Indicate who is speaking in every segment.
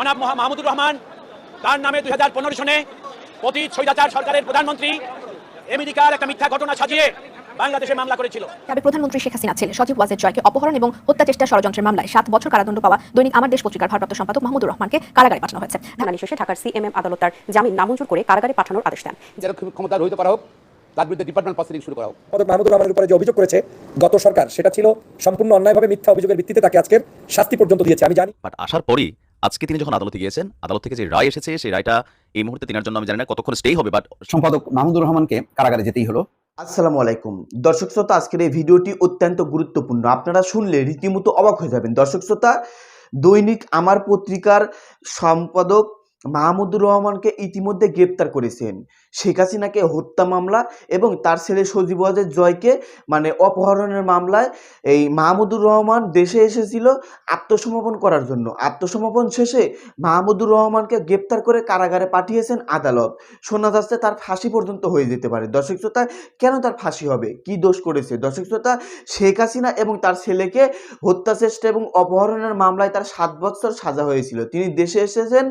Speaker 1: জনাব মাহমুদুর রহমান তার নামে দুই হাজার পনেরো সনে পতিত স্বৈরাচার সরকারের প্রধানমন্ত্রী আমেরিকার একটা মিথ্যা ঘটনা সাজিয়ে বাংলাদেশে মামলা করেছিল।
Speaker 2: সাবেক প্রধানমন্ত্রী শেখ হাসিনা ছেলে সজীব ওয়াজেদ জয়কে অপহরণ এবং হত্যা চেষ্টা ষড়যন্ত্রের মামলায় সাত বছর কারাদণ্ড পাওয়া দৈনিক আমার দেশ পত্রিকার ভারপ্রাপ্ত সম্পাদক মাহমুদুর রহমানকে কারাগারে পাঠানো হয়েছে।
Speaker 3: শুনানি শেষে ঢাকার সিএমএম আদালত তার জামিন নামঞ্জুর করে কারাগারে পাঠানোর আদেশ দেন।
Speaker 4: যারা খুব ক্ষমতা রহিত করা হোক তার বিরুদ্ধে ডিপার্টমেন্ট প্রসিডিং শুরু করা হোক।
Speaker 5: মাহমুদুর রহমানের উপরে যে অভিযোগ করেছে গত সরকার সেটা ছিল সম্পূর্ণ অন্যায়ভাবে মিথ্যা অভিযোগের ভিত্তিতে তাকে আজকের শাস্তি পর্যন্ত দিয়েছে আমি জানি।
Speaker 6: বাট আসার পরই আজকে তিনি যখন আদালতে গিয়েছেন আদালত থেকে যে রায় এসেছে সেই রায়টা এই মুহূর্তে তিনার জন্য আমি জানি না কতক্ষণ স্টেই হবে বাট
Speaker 7: সম্পাদক মাহমুদুর রহমানকে কারাগারে যেতেই হলো।
Speaker 8: আসসালামু আলাইকুম। দর্শক শ্রোতা আজকের এই ভিডিওটি অত্যন্ত গুরুত্বপূর্ণ। আপনারা শুনলে রীতিমতো অবাক হয়ে যাবেন। দর্শক শ্রোতা দৈনিক আমার পত্রিকার সম্পাদক মাহমুদুর রহমানকে ইতিমধ্যে গ্রেপ্তার করেছেন। শেখ হাসিনাকে হত্যা মামলা এবং তার ছেলে সজীব ওয়াজেদ জয়কে মানে অপহরণের মামলায় এই মাহমুদুর রহমান দেশে এসেছিল আত্মসমর্পণ করার জন্য। আত্মসমর্পণ শেষে মাহমুদুর রহমানকে গ্রেপ্তার করে কারাগারে পাঠিয়েছেন আদালত। শোনা যাচ্ছে তার ফাঁসি পর্যন্ত হয়ে যেতে পারে। দর্শক শ্রোতা, কেন তার ফাঁসি হবে? কি দোষ করেছে? দর্শক শ্রোতা, শেখ হাসিনা এবং তার ছেলেকে হত্যা চেষ্টা এবং অপহরণের মামলায় তার সাত বছর সাজা হয়েছিল। তিনি দেশে এসেছেন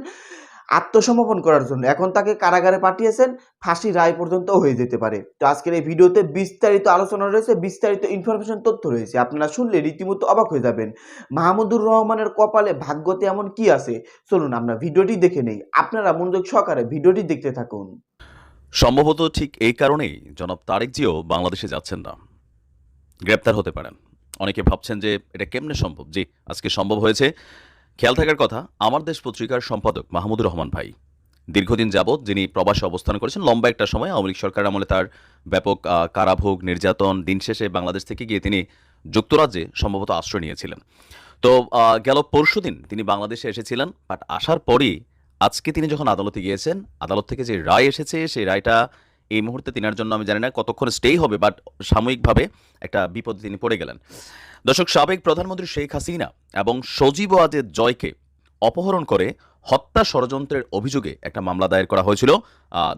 Speaker 8: আত্মসমর্পণ করার জন্য। এখন তাকে কারাগারে পাঠিয়েছেন, ফাঁসি রায় পর্যন্ত হয়ে যেতে পারে। তো আজকের এই ভিডিওতে বিস্তারিত আলোচনা রয়েছে, বিস্তারিত ইনফরমেশন তথ্য রয়েছে। আপনারা শুনলে রীতিমতো অবাক হয়ে যাবেন, মাহমুদুর রহমানের কপালে ভাগ্যতে এমন কি আছে? চলুন আমরা ভিডিওটি দেখে নেই। আপনারা মনোযোগ সহকারে ভিডিওটি দেখতে থাকুন।
Speaker 6: সম্ভবত ঠিক এই কারণেই জনাব তারেক জিও বাংলাদেশে যাচ্ছেন না। গ্রেপ্তার হতে পারেন। অনেকে ভাবছেন যে এটা কেমনে সম্ভব? জি, আজকে সম্ভব হয়েছে। খেয়াল থাকার কথা, আমার দেশ পত্রিকার সম্পাদক মাহমুদুর রহমান ভাই। দীর্ঘদিন যাবৎ যিনি প্রবাসে অবস্থান করেছেন, লম্বা একটা সময় আওয়ামী লীগ সরকার আমলে তার ব্যাপক কারাভোগ, নির্যাতন, দিন শেষে বাংলাদেশ থেকে গিয়ে তিনি যুক্তরাজ্যে সম্ভবত আশ্রয় নিয়েছিলেন। তো গেল পরশুদিন তিনি বাংলাদেশে এসেছিলেন, বাট আসার পরই আজকে তিনি যখন আদালতে গিয়েছেন, আদালত থেকে যে রায় এসেছে, সেই রায়টা এই মুহূর্তে তিনার জন্য আমি জানি না কতক্ষণ স্টেই হবে, বাট সাময়িকভাবে একটা বিপদে তিনি পড়ে গেলেন। দর্শক, সাবেক প্রধানমন্ত্রী শেখ হাসিনা এবং সজীব ওয়াজেদ জয়কে অপহরণ করে হত্যা ষড়যন্ত্রের অভিযোগে একটা মামলা দায়ের করা হয়েছিল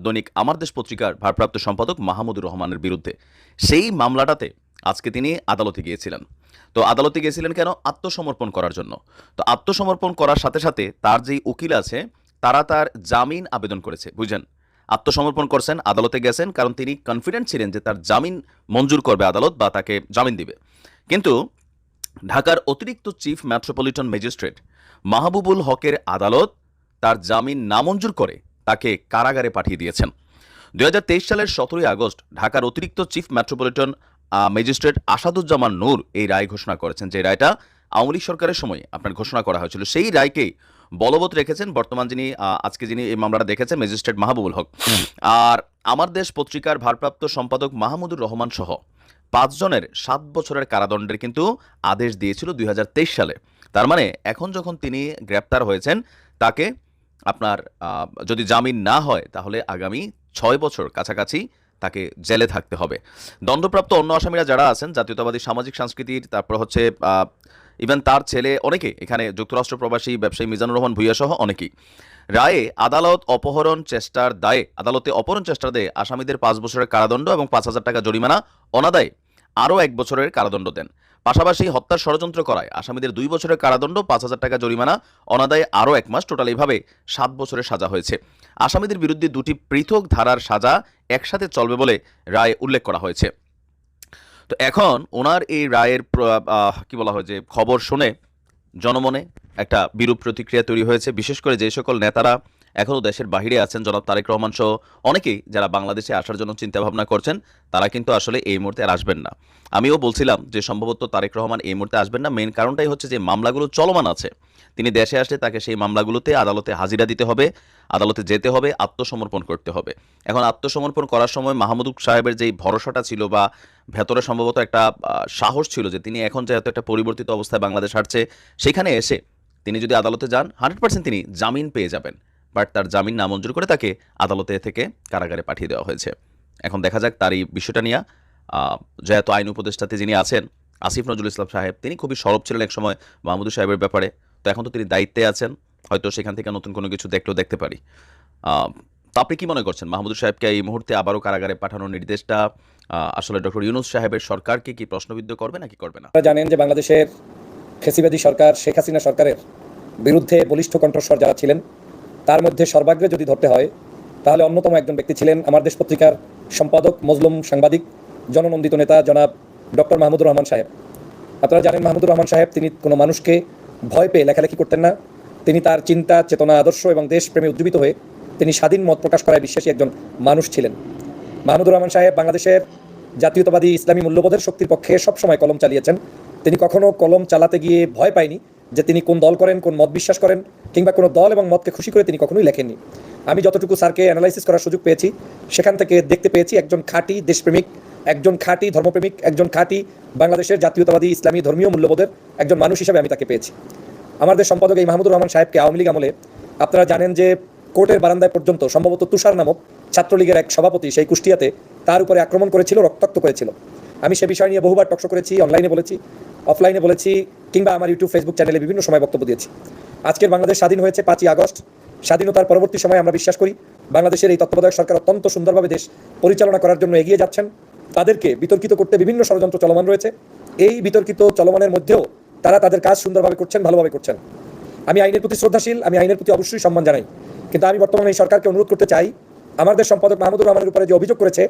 Speaker 6: দৈনিক আমার দেশ পত্রিকার ভারপ্রাপ্ত সম্পাদক মাহমুদুর রহমানের বিরুদ্ধে। সেই মামলাটাতে আজকে তিনি আদালতে গিয়েছিলেন। তো আদালতে গিয়েছিলেন কেন? আত্মসমর্পণ করার জন্য। তো আত্মসমর্পণ করার সাথে সাথে তার যেই উকিল আছে, তারা তার জামিন আবেদন করেছে বুঝলেন আত্মসমর্পণ করছেন, আদালতে গেছেন, কারণ তিনি কনফিডেন্ট ছিলেন যে তার জামিন মঞ্জুর করবে আদালত বা তাকে জামিন দিবে। কিন্তু ঢাকার অতিরিক্ত চিফ মেট্রোপলিটন ম্যাজিস্ট্রেট মাহবুবুল হকের আদালত তার জামিন নামঞ্জুর করে তাকে কারাগারে পাঠিয়ে দিয়েছেন। দুই সালের সতেরোই আগস্ট ঢাকার অতিরিক্ত chief metropolitan magistrate Asaduzzaman Noor এই রায় ঘোষণা করেছেন। যে রায়টা আওয়ামী লীগ সরকারের সময় আপনার ঘোষণা করা হয়েছিল সেই রায়কেই বলবৎ রেখেছেন বর্তমান যিনি আজকে যিনি এই মামলাটা দেখেছেন ম্যাজিস্ট্রেট মাহবুবুল হক। আর আমার দেশ পত্রিকার ভারপ্রাপ্ত সম্পাদক মাহমুদুর রহমান সহ পাঁচজনের সাত বছরের কারাদণ্ডের কিন্তু আদেশ দিয়েছিল দুই হাজার তেইশ সালে। তার মানে এখন যখন তিনি গ্রেপ্তার হয়েছেন, তাকে আপনার যদি জামিন না হয়, তাহলে আগামী ছয় বছর কাছাকাছি তাকে জেলে থাকতে হবে। দণ্ডপ্রাপ্ত অন্য আসামিরা যারা আছেন, জাতীয়তাবাদী সামাজিক সংস্কৃতির, তারপর হচ্ছে ইভেন তার ছেলে অনেকে, এখানে যুক্তরাষ্ট্র প্রবাসী ব্যবসায়ী মিজানুর রহমান ভুইয়া সহ অনেকেই। রায়ে আদালত অপহরণ চেষ্টার দায়ে, আদালতে অপহরণ চেষ্টার দায়ে আসামিদের পাঁচ বছরের কারাদণ্ড এবং পাঁচ হাজার টাকা জরিমানা অনাদায়ে আরও এক বছরের কারাদণ্ড দেন। পাশাপাশি হত্যার ষড়যন্ত্র করায় আসামিদের দুই বছরের কারাদণ্ড, পাঁচ হাজার টাকা জরিমানা, অনাদায়ে আরও এক মাস টোটাল এইভাবে সাত বছরের সাজা হয়েছে। আসামিদের বিরুদ্ধে দুটি পৃথক ধারার সাজা একসাথে চলবে বলে রায়ে উল্লেখ করা হয়েছে। তো এখন ওনার এই রায়ের কি বলা হয় যে খবর শুনে জনমনে একটা বিরূপ প্রতিক্রিয়া তৈরি হয়েছে। বিশেষ করে যে সকল নেতারা এখনও দেশের বাহিরে আছেন জনাব তারেক রহমান সহ অনেকেই যারা বাংলাদেশে আসার জন্য চিন্তাভাবনা করছেন, তারা কিন্তু আসলে এই মুহূর্তে আর আসবেন না। আমিও বলছিলাম যে সম্ভবত তারেক রহমান এই মুহূর্তে আসবেন না মেন কারণটাই হচ্ছে যে মামলাগুলো চলমান আছে। তিনি দেশে আসলে তাকে সেই মামলাগুলোতে আদালতে হাজিরা দিতে হবে, আদালতে যেতে হবে, আত্মসমর্পণ করতে হবে। এখন আত্মসমর্পণ করার সময় মাহমুদুল সাহেবের যেই ভরসাটা ছিল বা ভেতরে সম্ভবত একটা সাহস ছিল যে তিনি এখন যেহেতু একটা পরিবর্তিত অবস্থায় বাংলাদেশ হাঁটছে, সেখানে এসে তিনি যদি আদালতে যান হান্ড্রেড পার্সেন্ট তিনি জামিন পেয়ে যাবেন। বাট তার জামিন নামঞ্জুর করে তাকে আদালতে থেকে কারাগারে পাঠিয়ে দেওয়া হয়েছে। এখন দেখা যাক তার এই বিষয়টা নিয়ে যেহেতু আইন উপদেষ্টাতে যিনি আছেন, আসিফ নজরুল ইসলাম সাহেব, তিনি খুবই সরব ছিলেন এক সময় সাহেবের ব্যাপারে। তো এখন তো তিনি দায়িত্বে আছেন, হয়তো সেখান থেকে নতুন কোনো কিছু দেখলেও দেখতে পারি। তো আপনি কি মনে করছেন? মাহমুদুর সাহেবকে এই মুহূর্তে আবারও কারাগারে পাঠানোর নির্দেশটা আসলে ডক্টর ইউনুস সাহেবের সরকারকে কি প্রশ্নবিদ্ধ করবে নাকি করবে না?
Speaker 5: জানেন যে বাংলাদেশের ফেসিবাদী সরকার শেখ হাসিনা সরকারের বিরুদ্ধে বলিষ্ঠ কণ্ঠস্বর যারা ছিলেন তার মধ্যে সর্বাগ্রে যদি ধরতে হয়, তাহলে অন্যতম একজন ব্যক্তি ছিলেন আমার দেশ পত্রিকার সম্পাদক, মজলুম সাংবাদিক, জননন্দিত নেতা জনাব ডক্টর মাহমুদুর রহমান সাহেব। আপনারা জানেন মাহমুদুর রহমান সাহেব, তিনি কোনো মানুষকে ভয় পেয়ে লেখালেখি করতেন না। তিনি তার চিন্তা, চেতনা, আদর্শ এবং দেশপ্রেমে উজ্জীবিত হয়ে তিনি স্বাধীন মত প্রকাশ করায় বিশ্বাসী একজন মানুষ ছিলেন। মাহমুদুর রহমান সাহেব বাংলাদেশের জাতীয়তাবাদী ইসলামী মূল্যবোধের শক্তির পক্ষে সবসময় কলম চালিয়েছেন। তিনি কখনো কলম চালাতে গিয়ে ভয় পায়নি। যে তিনি কোন দল করেন, কোন মত বিশ্বাস করেন, কিংবা কোনো দল এবং মতকে খুশি করে তিনি কখনোই লেখেননি। আমি যতটুকু স্যারকে অ্যানালাইসিস করার সুযোগ পেয়েছি, সেখান থেকে দেখতে পেয়েছি একজন খাঁটি দেশপ্রেমিক, একজন খাঁটি ধর্মপ্রেমিক, একজন খাঁটি বাংলাদেশের জাতীয়তাবাদী, ইসলামী ধর্মীয় মূল্যবোধের একজন মানুষ হিসেবে আমি তাকে পেয়েছি। আমাদের সম্পাদক এই মাহমুদুর রহমান সাহেবকে আওয়ামী লীগ আমলে আপনারা জানেন যে কোর্টের বারান্দায় পর্যন্ত সম্ভবত তুষার নামক ছাত্রলীগের এক সভাপতি সেই কুষ্টিয়াতে তার উপরে আক্রমণ করেছিল, রক্তাক্ত করেছিল। আমি সে বিষয় নিয়ে বহুবার টকশো করেছি অনলাইনে বলেছি। অফলাইনে বলেছি কিংবা আমার ইউটিউব ফেসবুক চ্যানেলে বিভিন্ন সময় বক্তব্য দিয়েছি। আজকের বাংলাদেশ স্বাধীন হয়েছে পাঁচই আগস্ট। স্বাধীনতার পরবর্তী সময় আমরা বিশ্বাস করি বাংলাদেশের এই তত্ত্বাবধায়ক সরকার অত্যন্ত সুন্দরভাবে দেশ পরিচালনা করার জন্য এগিয়ে যাচ্ছেন। তাদেরকে বিতর্কিত করতে বিভিন্ন ষড়যন্ত্র চলমান রয়েছে। এই বিতর্কিত চলমানের মধ্যেও তারা তাদের কাজ সুন্দরভাবে করছেন, ভালোভাবে করছেন। আমি আইনের প্রতি শ্রদ্ধাশীল, আমি আইনের প্রতি অবশ্যই সম্মান জানাই। কিন্তু আমি বর্তমানে এই সরকারকে অনুরোধ করতে চাই, আমাদের সম্পাদক মাহমুদুর রহমানের উপরে যে অভিযোগ করেছে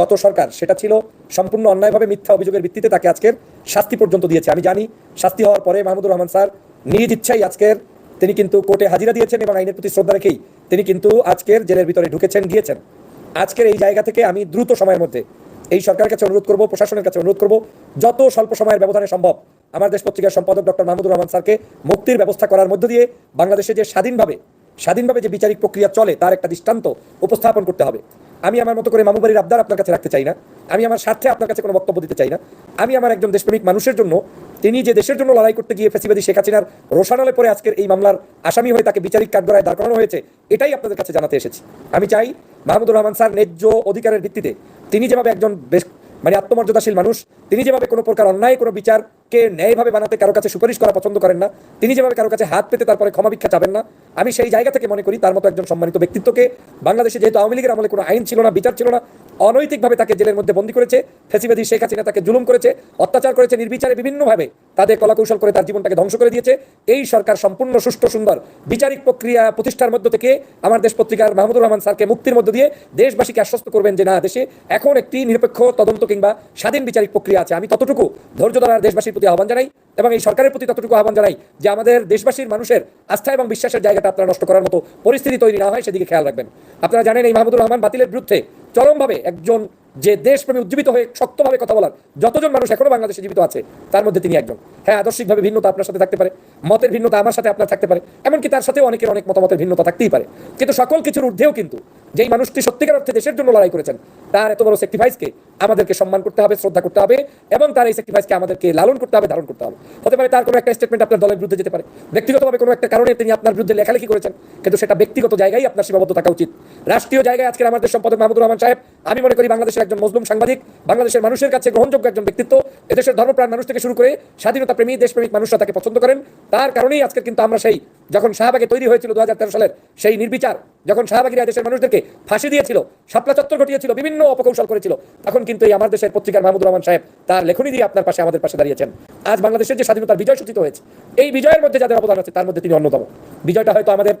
Speaker 5: গত সরকার, সেটা ছিল সম্পূর্ণ অন্যায়ভাবে মিথ্যা অভিযোগের ভিত্তিতে তাকে আজকের শাস্তি পর্যন্ত দিয়েছে। আমি জানি শাস্তি হওয়ার পরে মাহমুদুর রহমান স্যার নিজ ইচ্ছাই আজকের তিনি কিন্তু কোর্টে হাজিরা দিয়েছেন এবং আইনের প্রতি শ্রদ্ধা রেখেই তিনি কিন্তু আজকের জেলের ভিতরে ঢুকেছেন, গিয়েছেন। আজকের এই জায়গা থেকে আমি দ্রুত সময়ের মধ্যে এই সরকারের কাছে অনুরোধ করব, প্রশাসনের কাছে অনুরোধ করব, যত স্বল্প সময়ের ব্যবধানে সম্ভব আমার দেশ পত্রিকার সম্পাদক ডক্টর মাহমুদুর রহমান স্যারকে মুক্তির ব্যবস্থা করার মধ্য দিয়ে বাংলাদেশে যে স্বাধীনভাবে স্বাধীনভাবে যে বিচারিক প্রক্রিয়া চলে তার একটা দৃষ্টান্ত উপস্থাপন করতে হবে। আমি আমার মতো করে মামুবাড়ির আবদার আপনার কাছে রাখতে চাই না। আমি আমার স্বার্থে আপনার কাছে কোনো বক্তব্য দিতে চাই না। আমি আমার একজন দেশপ্রেমিক মানুষের জন্য, তিনি যে দেশের জন্য লড়াই করতে গিয়ে ফেসিবাদী শেখ হাসিনার রোশানলে পরে আজকের এই মামলার আসামি হয়ে তাকে বিচারিক কাঠগড়ায় দাঁড় করানো হয়েছে, এটাই আপনাদের কাছে জানাতে এসেছি। আমি চাই মাহমুদুর রহমান স্যার ন্যায্য অধিকারের ভিত্তিতে তিনি যেভাবে একজন বেশ মানে আত্মমর্যাদাশীল মানুষ, তিনি যেভাবে কোনো প্রকার অন্যায়, কোনো বিচারকে ন্যায়ভাবে বানাতে কারও কাছে সুপারিশ করা পছন্দ করেন না, তিনি যেভাবে কারও কাছে হাত পেতে তারপরে ক্ষমা ভিক্ষা চাবেন না, আমি সেই জায়গা থেকে মনে করি তার মতো একজন সম্মানিত ব্যক্তিত্বকে বাংলাদেশে যেহেতু আওয়ামী লীগের আমলে কোনো আইন ছিল না, বিচার ছিল না, অনৈতিকভাবে তাকে জেলের মধ্যে বন্দী করেছে, ফেসিবাদী শেখ হাসিনা তাকে জুলুম করেছে, অত্যাচার করেছে, নির্বিচারে বিভিন্নভাবে তাদের কলাকৌশল করে তার জীবনটাকে ধ্বংস করে দিয়েছে, এই সরকার সম্পূর্ণ সুষ্ঠু সুন্দর বিচারিক প্রক্রিয়া প্রতিষ্ঠার মধ্য থেকে আমার দেশ পত্রিকার মাহমুদুর রহমান স্যারকে মুক্তির মধ্য দিয়ে দেশবাসীকে আশ্বস্ত করবেন যে না, দেশে এখন একটি নিরপেক্ষ তদন্ত কিংবা স্বাধীন বিচারিক প্রক্রিয়া আছে, আমি ততটুকু ধৈর্য ধরার দেশবাসীর প্রতি আহ্বান জানাই এবং এই সরকারের প্রতি ততটুকু আহ্বান জানাই যে আমাদের দেশবাসীর মানুষের আস্থা এবং বিশ্বাসের জায়গাটা আপনারা নষ্ট করার মতো পরিস্থিতি তৈরি না হয়, সেদিকে খেয়াল রাখবেন। আপনারা জানেন এই মাহমুদুর রহমান বাতিলের বিরুদ্ধে চরমভাবে একজন যে দেশপ্রেমী উজ্জীবিত হয়ে শক্তভাবে কথা বলার যতজন মানুষ এখনও বাংলাদেশে জীবিত আছে, তার মধ্যে তিনি একজন। হ্যাঁ আদর্শিকভাবে ভিন্নতা আপনার সাথে থাকতে পারে, মতের ভিন্নতা আমার সাথে আপনার থাকতে পারে, এমনকি তার সাথে অনেকের অনেক মতামতের ভিন্নতা থাকতেই পারে। কিন্তু সকল কিছুর ঊর্ধ্বেও কিন্তু যেই মানুষটি সত্যিকার অর্থে দেশের জন্য লড়াই করেছেন, তার এত বড় স্যাক্রিফাইসকে আমাদেরকে সম্মান করতে হবে, শ্রদ্ধা করতে হবে, এবং তার এই স্যাক্রিফাইসকে আমাদেরকে লালন করতে হবে, ধারণ করতে হবে। হতে পারে তার কোনো একটা স্টেটমেন্ট আপনার দলের বিরুদ্ধে যেতে পারে, ব্যক্তিগতভাবে কোনো একটা কারণে তিনি আপনার বিরুদ্ধে লেখালেখি করেছেন, কিন্তু সেটা ব্যক্তিগত জায়গায় আপনার সীমাবদ্ধ থাকা উচিত। রাষ্ট্রীয় জায়গায় আজকের আমাদের সম্পাদক মাহমুদুর রহমান সাহেব আমি মনে করি বাংলাদেশের একজন মুসলিম সাংবাদিক বাংলাদেশের মানুষের কাছে গ্রহণযোগ্য একজন ব্যক্তিত্ব, এদেশের ধর্মপ্রাণ মানুষ থেকে শুরু করে স্বাধীনতা প্রেমী, দেশপ্রেমিক মানুষরা তাকে পছন্দ করেন। তার কারণেই আজকের কিন্তু আমরা সেই, যখন শাহবাগে তৈরি হয়েছিল দু সালের সেই নির্বিচার, যখন শাহবাগীরা দেশের মানুষদেরকে ফাঁসি দিয়েছিল, শাপলা চত্বর ঘটিয়েছিল, বিভিন্ন অপকৌশল করেছিল, তখন কিন্তু এই আমার দেশের পত্রিকার মাহমুদুর রহমান সাহেব তার লেখনী দিয়ে আপনার পাশে আমাদের পাশে দাঁড়িয়েছেন। আজ বাংলাদেশের যে স্বাধীনতার বিজয় সূচিত হয়েছে, এই বিজয়ের মধ্যে যাদের অবদান আছে তার মধ্যে তিনি অন্যতম। বিজয়টা হয়তো আমাদের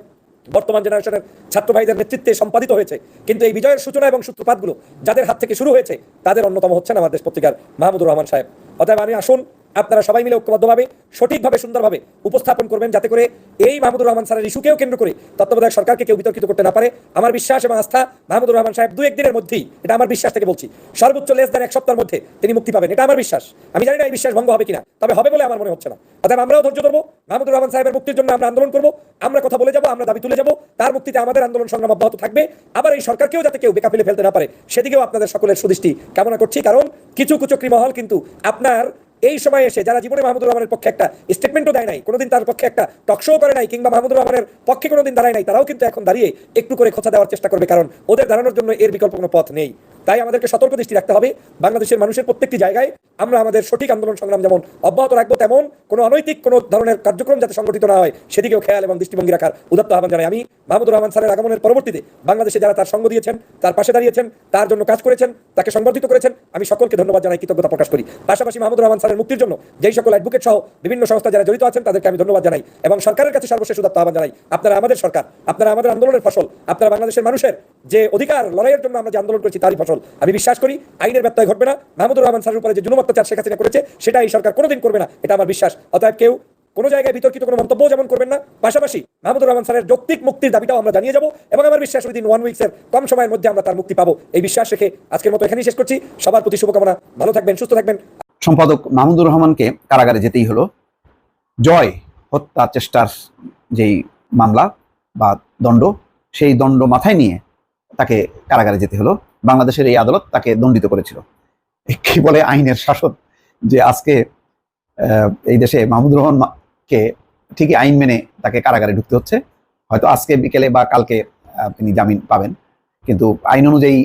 Speaker 5: বর্তমান জেনারেশনের ছাত্র ভাইদের নেতৃত্বে সম্পাদিত হয়েছে। কিন্তু এই বিজয়ের সূচনা এবং সূত্রপাতগুলো যাদের হাত থেকে শুরু হয়েছে, তাদের অন্যতম হচ্ছেন আমার দেশ পত্রিকার মাহমুদুর রহমান সাহেব। অতএব আমি আসুন। আপনারা সবাই মিলে ঐক্যবদ্ধভাবে, সঠিকভাবে, সুন্দরভাবে উপস্থাপন করবেন যাতে করে এই মাহমুদুর রহমান স্যারের ইস্যুকেও কেন্দ্র করে তত্ত্বাবধায়ক সরকারকে কেউ বিতর্কিত করতে না পারে। আমার বিশ্বাস এবং আস্থা মাহমুদুর রহমান সাহেব দু একদিনের মধ্যেই, এটা আমার বিশ্বাস থেকে বলছি, সর্বোচ্চ লেস দেন এক সপ্তাহের মধ্যে তিনি মুক্তি পাবেন। এটা আমার বিশ্বাস। আমি জানি না এই বিশ্বাস ভঙ্গ হবে কিনা, তবে হবে বলে আমার মনে হচ্ছে না। অতএব আমরাও ধৈর্য ধরবো, মাহমুদুর রহমান সাহেবের মুক্তির জন্য আমরা আন্দোলন করব, আমরা কথা বলে যাব, আমরা দাবি তুলে যাব, তার মুক্তিতে আমাদের আন্দোলন সংগ্রাম অব্যাহত থাকবে। আবার এই সরকারকেও যাতে কেউ বেকা ফেলে ফেলতে না পারে, সেদিকেও আপনাদের সকলের সুদৃষ্টি কামনা করছি, কারণ কিছু কুচক্রি মহল কিন্তু আপনার এই সময় এসে যারা জীবনে মাহমুদুর রহমানের পক্ষে একটা স্টেটমেন্টও দেয় নাই, কোনোদিন তার পক্ষে একটা টকশো করে নাই, কিংবা মাহমুদুর রহমানের পক্ষে কোনোদিন দাঁড়ায় নাই, তারাও কিন্তু এখন দাঁড়িয়ে একটু করে খোঁচা দেওয়ার চেষ্টা করবে, কারণ ওদের দাঁড়ানোর জন্য এর বিকল্প কোনো পথ নেই। তাই আমাদেরকে সতর্ক দৃষ্টি রাখতে হবে। বাংলাদেশের মানুষের প্রত্যেকটি জায়গায় আমরা আমাদের সঠিক আন্দোলন সংগ্রাম যেমন অব্যাহত রাখব তেমন কোনো অনৈতিক কোনো ধরনের কার্যক্রম যাতে সংগঠিত না হয়, সেদিকেও খেয়াল এবং দৃষ্টিভঙ্গি রাখার উদাত্ত আহ্বান জানাই আমি। মাহমুদুর রহমান স্যারের আগমনের পরবর্তীতে বাংলাদেশে যারা তার সঙ্গ দিয়েছেন, তার পাশে দাঁড়িয়েছেন, তার জন্য কাজ করেছেন, তাকে সংবর্ধিত করেছেন, আমি সকলকে ধন্যবাদ জানাই, কৃতজ্ঞতা প্রকাশ করি। পাশাপাশি মাহমুদুর রহমান স্যারের মুক্তির জন্য যেই সকল অ্যাডভোকেট সহ বিভিন্ন সংস্থা যারা জড়িত আছেন, তাদেরকে আমি ধন্যবাদ জানাই এবং সরকারের কাছে সর্বশেষ উদাত্ত আহ্বান জানাই, আপনারা আমাদের সরকার, আপনারা আমাদের আন্দোলনের ফসল, আপনারা বাংলাদেশের মানুষের যে অধিকার লড়াইয়ের জন্য আমরা যে আন্দোলন করেছি, তারই ফসল। আমি বিশ্বাস করি আইনের ব্যত্যয় ঘটবে না। মাহমুদুর রহমান স্যারের উপরে যে জুলুম অত্যাচার শেখ হাসিনা করেছে, সেটা এই সরকার কোনোদিন করবে না। এটা আমার বিশ্বাস। অতএব কেউ কোনো জায়গায় বিতর্কিত কোনো মন্তব্য যেমন করবেন না, পাশাপাশি মাহমুদুর রহমান স্যারের যৌক্তিক মুক্তির দাবিটাও আমরা জানিয়ে যাব এবং আমার বিশ্বাস উইদিন ওয়ান উইক্সের কম সময়ের মধ্যে আমরা তার মুক্তি পাবো। এই বিশ্বাস রেখে আজকের মতো এখানেই শেষ করছি। সবার প্রতি শুভকামনা। ভালো থাকবেন, সুস্থ থাকবেন।
Speaker 7: সম্পাদক মাহমুদুর রহমানকে কারাগারে যেতেই হলো। জয় হত্যা চেষ্টার যেই মামলা বা দণ্ড, সেই দণ্ড মাথায় নিয়ে তাকে কারাগারে যেতে হলো। বাংলাদেশের এই আদালত তাকে দণ্ডিত করেছিল। কি বলে আইনের শাসন? যে আজকে এই দেশে মাহমুদুর রহমানকে ঠিকই আইন মেনে তাকে কারাগারে ঢুকতে হচ্ছে। হয়তো আজকে বিকেলে বা কালকে তিনি জামিন পাবেন। কিন্তু আইন অনুযায়ী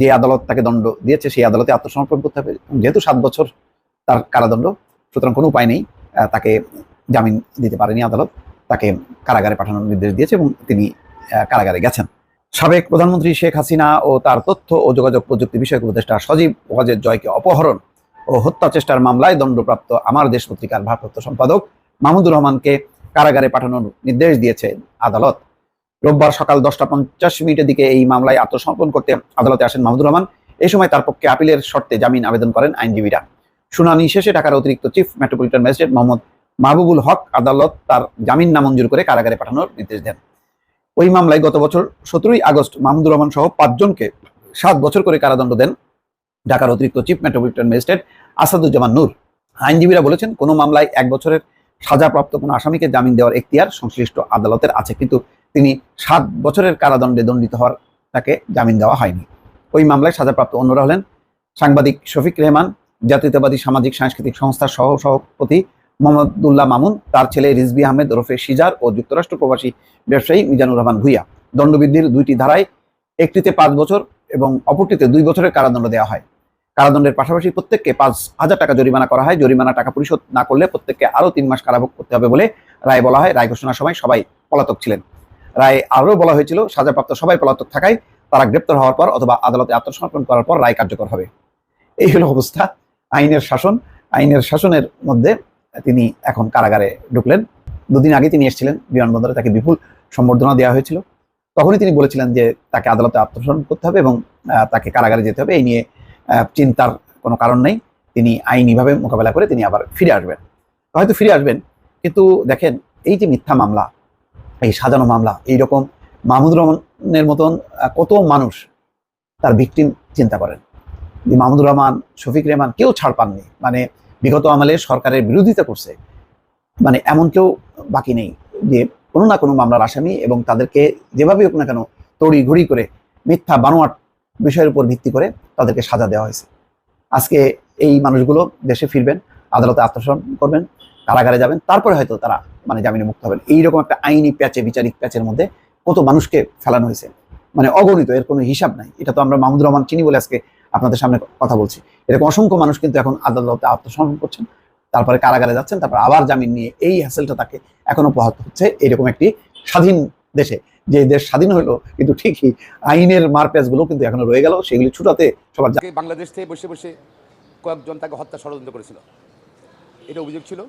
Speaker 7: যে আদালত তাকে দণ্ড দিয়েছে, সেই আদালতে আত্মসমর্পণ করতে হবে। যেহেতু সাত বছর তার কারাদণ্ড, সুতরাং কোনো উপায় নেই তাকে জামিন দিতে পারেনি আদালত। তাকে কারাগারে পাঠানোর নির্দেশ দিয়েছে এবং তিনি কারাগারে গেছেন। সাবেক প্রধানমন্ত্রী শেখ হাসিনা ও তার তথ্য ও যোগাযোগ প্রযুক্তি বিষয়ক উপদেষ্টা সজীব ওয়াজেদ জয়কে অপহরণ ও হত্যা চেষ্টার মামলায় দণ্ডপ্রাপ্ত আমার দেশ পত্রিকার ভারপ্রাপ্ত সম্পাদক মাহমুদুর রহমানকে কারাগারে পাঠানোর নির্দেশ দিয়েছে আদালত। রোববার সকাল দশটা পঞ্চাশ মিনিটের দিকে এই মামলায় আত্মসমর্পণ করতে আদালতে আসেন মাহমুদুর রহমান। এই সময় তার পক্ষে আপিলের শর্তে জামিন আবেদন করেন আইনজীবীরা। শুনানি শেষে ঢাকার অতিরিক্ত chief metropolitan magistrate Mohammad Mahbubul Haque আদালত তার জামিন নামঞ্জুর করে কারাগারে পাঠানোর নির্দেশ দেন। ওই মামলায় গত বছর সতেরোই আগস্ট মাহমুদুর রহমান সহ পাঁচজনকে সাত বছর করে কারাদণ্ড দেন ঢাকার অতিরিক্ত chief metropolitan magistrate Asaduzzaman Noor. আইনজীবীরা বলেছেন, কোনো মামলায় এক বছরের সাজাপ্রাপ্ত কোনো আসামিকে জামিন দেওয়ার এখতিয়ার সংশ্লিষ্ট আদালতের আছে, কিন্তু তিনি সাত বছরের কারাদণ্ডে দণ্ডিত হওয়ার তাকে জামিন দেওয়া হয়নি। ওই মামলায় সাজাপ্রাপ্ত অন্যরা হলেন সাংবাদিক শফিক রেহমান, জাতীয়তাবাদী সামাজিক সাংস্কৃতিক সংস্থার সহ সভাপতি মোহাম্মদুল্লাহ মামুন, তার ছেলে রিজবি আহমেদ ওরফে সিজার ও যুক্তরাষ্ট্র প্রবাসী ব্যবসায়ী মিজানুর রহমান ভুইয়া। দণ্ডবৃদ্ধির দুইটি ধারায় একটিতে পাঁচ বছর এবং অপরটিতে দুই বছরের কারাদণ্ড দেওয়া হয়। কারাদণ্ডের পাশাপাশি প্রত্যেককে পাঁচ হাজার টাকা জরিমানা করা হয়। জরিমানা টাকা পরিশোধ না করলে প্রত্যেককে আরও তিন মাস কারাভোগ করতে হবে বলে রায় বলা হয়। রায় ঘোষণার সময় সবাই পলাতক ছিলেন। রায় আরও বলা হয়েছিল, সাজাপ্রাপ্ত সবাই পলাতক থাকায় তারা গ্রেপ্তার হওয়ার পর অথবা আদালতে আত্মসমর্পণ করার পর রায় কার্যকর হবে। এই হলো অবস্থা। আইনের শাসন। আইনের শাসনের মধ্যে তিনি এখন কারাগারে ঢুকলেন। দুদিন আগে তিনি এসেছিলেন বিমানবন্দরে, তাকে বিপুল সম্বর্ধনা দেওয়া হয়েছিল। তখনই তিনি বলেছিলেন যে তাকে আদালতে আত্মসমর্পণ করতে হবে এবং তাকে কারাগারে যেতে হবে। এই নিয়ে চিন্তার কোনো কারণ নেই। তিনি আইনিভাবে মোকাবেলা করে তিনি আবার ফিরে আসবেন। হয়তো ফিরে আসবেন, কিন্তু দেখেন, এই যে মিথ্যা মামলা, এই সাজানো মামলা এই রকম মাহমুদুর রহমানের মতন কত মানুষ তার ভিকটিম চিন্তা করেন। যে মাহমুদুর রহমান, শফিক রেহমান কেউ ছাড় পাননি। মানে বিগত আমলে সরকারের বিরোধিতা করছে। মানে এমন কেউ বাকি নেই যে কোনো না কোনো মামলার আসামি এবং তাদেরকে যেভাবে হোক না কেন তড়ি ঘড়ি করে মিথ্যা বানোয়াট বিষয়ের উপর ভিত্তি করে তাদেরকে সাজা দেওয়া হয়েছে। আজকে এই মানুষগুলো দেশে ফিরবেন, আদালতে আত্মসমর্পণ করবেন, কারাগারে যাবেন, তারপরে হয়তো তারা মানে জামিনে মুক্ত হবেন। এইরকম একটা আইনি প্যাচে, বিচারিক প্যাচের মধ্যে কত মানুষকে ফেলানো হয়েছে। মানে অগণিত, এর কোনো হিসাব নাই। এটা তো আমরা মাহমুদুর রহমান চিনি বলে আজকে আপনাদের সামনে কথা বলছি। এরকম অসংখ্য মানুষ কিন্তু এখন আদালতে আত্মসমর্পণ করছেন, তারপরে কারাগারে যাচ্ছেন, তারপর আবার জামিন নিয়ে এই হ্যাসেলটা তাকে এখনও পোহাতে হচ্ছে। এরকম একটি স্বাধীন দেশে, যে দেশ স্বাধীন হলো, কিন্তু ঠিকই আইনের মারপ্যাচগুলো কিন্তু এখনও রয়ে গেল, সেগুলি ছুটাতে সবার
Speaker 4: বাংলাদেশ থেকে বসে বসে কয়েকজন তাকে হত্যা ষড়যন্ত্র করেছিল। এটা অভিযোগ ছিল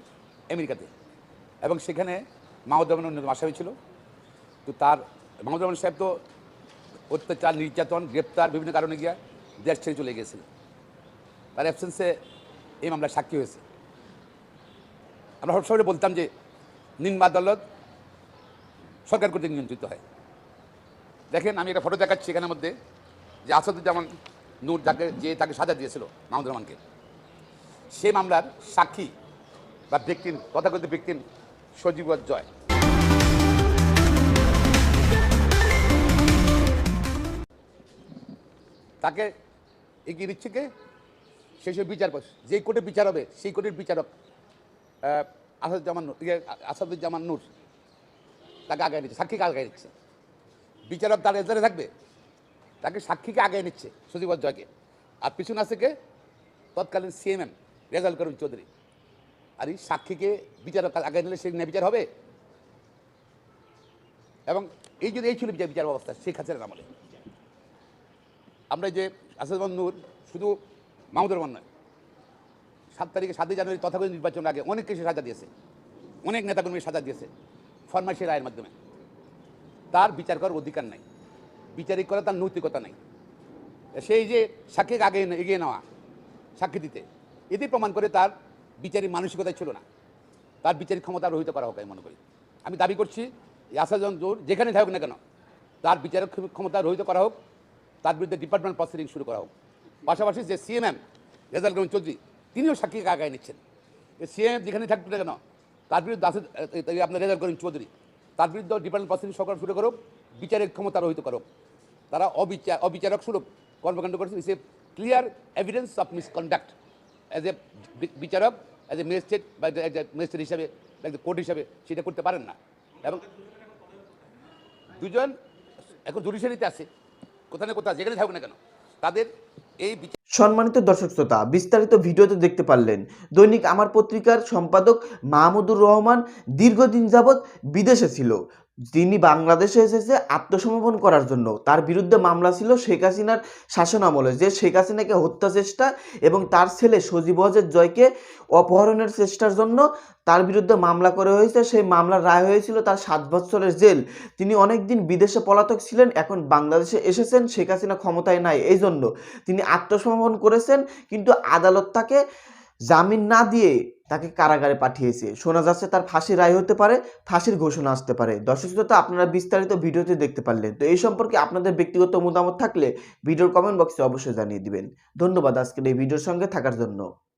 Speaker 4: আমেরিকাতে। এবং সেখানে মাহমুদ রহমান অন্যতম আসামি ছিল। তো তার মাহমুদ রহমান সাহেব তো অত্যাচার, নির্যাতন, গ্রেপ্তার বিভিন্ন কারণে গিয়া দেশ ছেড়ে চলে গিয়েছিল তার অ্যাবসেন্সে এই মামলার সাক্ষী হয়েছে। আমরা সবসময় বলতাম যে নিম্ন আদালত সরকার কর্তৃক নিয়ন্ত্রিত হয়। দেখেন, আমি একটা ফটো দেখাচ্ছি এখানের মধ্যে, যে আসাদুজ্জামান নূর যাকে, যে তাকে সাজা দিয়েছিল মাহমুদুর রহমানকে। সে মামলার সাক্ষী বা ব্যক্তির, তথাকথিত ব্যক্তির সজীব জয়। তাকে এগিয়ে দিচ্ছে কে? সেই সব বিচার যেই কোর্টে বিচার হবে সেই কোর্টের বিচারক আসাদুজ্জামান ইয়ে, আসাদুজ্জামান নূর তাকে আগায় নিচ্ছে সাক্ষীকে আগায় নিচ্ছে। বিচারক তার এজারে থাকবে তাকে সাক্ষীকে আগে নিচ্ছে সজীব জয়কে। আর পিছনে আছে কে? তৎকালীন সিএমএম রেজাল করুন চৌধুরী। আর এই সাক্ষীকে বিচারক আগে নিলে সেই বিচার হবে? এবং এই যদি এই ছিল বিচার বিচার ব্যবস্থা শেখ হাসিনার আমলে। আমরা যে আসাদুল নূর শুধু মাহমুদুর রহমান নয়, সাত তারিখে সাতই জানুয়ারি তথাকথিত নির্বাচনের আগে অনেক কিছু সাজা দিয়েছে। অনেক নেতাকর্মী সাজা দিয়েছে ফরমাইশি রায়ের মাধ্যমে। তার বিচার করার অধিকার নাই, বিচারিক করা তার নৈতিকতা নাই। সেই যে সাক্ষীকে আগে এগিয়ে নেওয়া, সাক্ষী দিতে এটি প্রমাণ করে তার বিচারিক মানসিকতাই ছিল না। তার বিচারিক ক্ষমতা রহিত করা হোক আমি মনে করি। আমি দাবি করছি আসাদুল জোর যেখানে থাকুক না কেন, তার বিচারিক ক্ষম- ক্ষমতা রহিত করা হোক তার বিরুদ্ধে ডিপার্টমেন্ট প্রসিডিং শুরু করা হোক। পাশাপাশি যে সিএমএম রেজাল গরম চৌধুরী তিনিও সাক্ষীকে আগায় নিচ্ছেন। সিএম যেখানে থাকবে না কেন, তার বিরুদ্ধে এই আপনার রেজাল করিম চৌধুরী তার বিরুদ্ধে ডিপার্টমেন্ট প্রসিডিং সরকার শুরু করুক, বিচারের ক্ষমতা রহিত করুক। তারা অবিচার অবিচারক সুলভ কর্মকাণ্ড করেছে is a clear evidence of misconduct as a বিচারক অ্যাজ এ ম্যাজিস্ট্রেট বা ম্যাজিস্ট্রেট হিসাবে কোর্ট হিসাবে সেটা করতে পারেন না। এবং দুজন এখন জুডিশিয়ারিতে আছে। কোথাও না কোথাও যেখানে থাকুক না কেন, তাদের এই
Speaker 8: সম্মানিত দর্শক শ্রোতা, বিস্তারিত ভিডিওতে দেখতে পারলেন দৈনিক আমার পত্রিকার সম্পাদক মাহমুদুর রহমান দীর্ঘদিন যাবৎ বিদেশে ছিল। তিনি বাংলাদেশে এসেছে আত্মসমর্পণ করার জন্য। তার বিরুদ্ধে মামলা ছিল শেখ হাসিনার শাসন আমলে, যে শেখ হাসিনাকে হত্যা চেষ্টা এবং তার ছেলে সজীব ওয়াজেদ জয়কে অপহরণের চেষ্টার জন্য তার বিরুদ্ধে মামলা করে হয়েছে। সেই মামলার রায় হয়েছিল তার সাত বছরের জেল। তিনি অনেকদিন বিদেশে পলাতক ছিলেন, এখন বাংলাদেশে এসেছেন। শেখ হাসিনা ক্ষমতায় নাই এই জন্য তিনি আত্মসমর্পণ করেছেন। কিন্তু আদালত তাকে জামিন না দিয়ে তাকে কারাগারে পাঠিয়েছে। শোনা যাচ্ছে তার ফাঁসির রায় হতে পারে, ফাঁসির ঘোষণা আসতে পারে। দর্শক শ্রোতা, আপনারা বিস্তারিত ভিডিওতে দেখতে পারলেন। তো এই সম্পর্কে আপনাদের ব্যক্তিগত মতামত থাকলে ভিডিওর কমেন্ট বক্সে অবশ্যই জানিয়ে দিবেন। ধন্যবাদ আজকের এই ভিডিওর সঙ্গে থাকার জন্য।